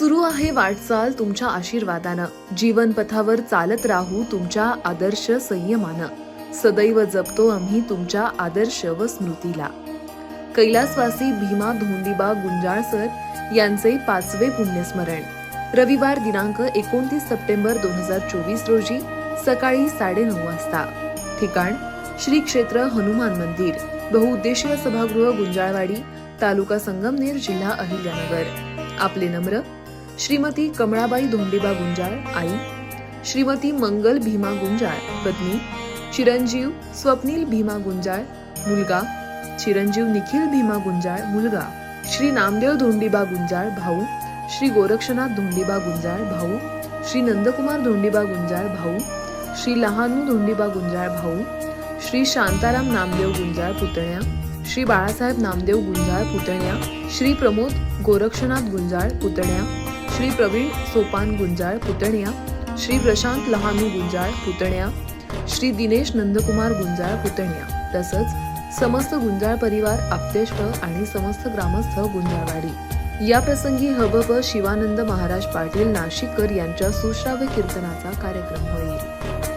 सुरू आहे वाटचाल तुमच्या आशीर्वादानं. जीवनपथावर चालत राहू तुमच्या आदर्श संयमानं. सदैव जपतो आम्ही तुमच्या आदर्श व स्मृतीला. कैलासवासी भीमा धोंडीबा गुंजाळसर यांचे पाचवे पुण्यस्मरण. रविवार दिनांक एकोणतीस सप्टेंबर दोन हजार चोवीस रोजी सकाळी साडेनऊ वाजता. ठिकाण श्री क्षेत्र हनुमान मंदिर बहुउद्देशीय सभागृह गुंजाळवाडी तालुका संगमनेर जिल्हा अहिल्यानगर. आपले नम्र श्रीमती कमळाबाई धोंडीबा गुंजाळ आई. श्रीमती मंगल भीमा गुंजाळ पत्नी. चिरंजीव स्वप्नील भीमा गुंजाळ मुलगा. चिरंजीव निखिल भीमा गुंजाळ मुलगा. श्री नामदेव धोंडीबा गुंजाळ भाऊ. श्री गोरक्षनाथ धोंडीबा गुंजाळ भाऊ. श्री नंदकुमार धोंडीबा गुंजाळ भाऊ. श्री लहानू धोंडीबा गुंजाळ भाऊ. श्री शांताराम नामदेव गुंजाळ पुतण्या. श्री बाळासाहेब नामदेव गुंजाळ पुतण्या. श्री प्रमोद गोरक्षनाथ गुंजाळ पुतण्या. श्री प्रवीण सोपान गुंजाळ पुतण्या श्री प्रशांत लहानू गुंजाळ पुतण्या श्री दिनेश नंदकुमार गुंजाळ पुतण्या तसंच समस्त गुंजाळ परिवार आप्तेष्ट आणि समस्त ग्रामस्थ गुंजाळवाडी. या प्रसंगी हबब शिवानंद महाराज पाटील नाशिककर यांच्या सुश्राव्य कीर्तनाचा कार्यक्रम होईल.